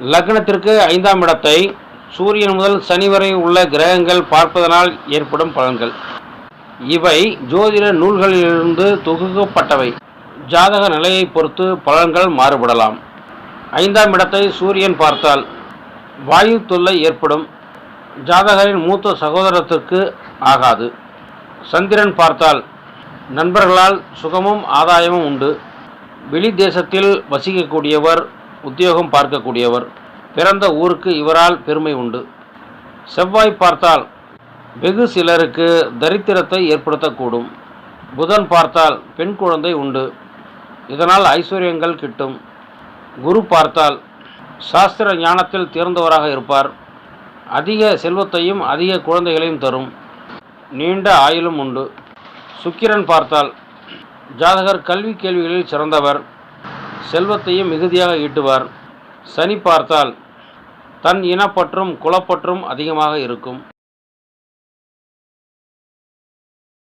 லக்னத்திற்கு ஐந்தாம் இடத்தை சூரியன் முதல் சனி வரை உள்ள கிரகங்கள் பார்ப்பதனால் ஏற்படும் பலன்கள். இவை ஜோதிட நூல்களிலிருந்து தொகுக்கப்பட்டவை. ஜாதக நிலையை பொறுத்து பலன்கள் மாறுபடலாம். ஐந்தாம் இடத்தை சூரியன் பார்த்தால் வாயு தொல்லை ஏற்படும். ஜாதகரின் மூத்த சகோதரத்திற்கு ஆகாது. சந்திரன் பார்த்தால் நண்பர்களால் சுகமும் ஆதாயமும் உண்டு. வெளி தேசத்தில் வசிக்கக்கூடியவர் உத்தியோகம் பார்க்கக்கூடியவர். பிறந்த ஊருக்கு இவரால் பெருமை உண்டு. செவ்வாய் பார்த்தால் வெகு சிலருக்கு தரித்திரத்தை ஏற்படுத்தக்கூடும். புதன் பார்த்தால் பெண் குழந்தை உண்டு. இதனால் ஐஸ்வர்யங்கள் கிட்டும். குரு பார்த்தால் சாஸ்திர ஞானத்தில் தேர்ந்தவராக இருப்பார். அதிக செல்வத்தையும் அதிக குழந்தைகளையும் தரும். நீண்ட ஆயுளும் உண்டு. சுக்கிரன் பார்த்தால் ஜாதகர் கல்வி கேள்விகளில் சிறந்தவர். செல்வத்தையும் மிகுதியாக ஈட்டுவார். சனி பார்த்தால் தன் இனப்பற்றும் குலப்பற்றும் அதிகமாக இருக்கும்.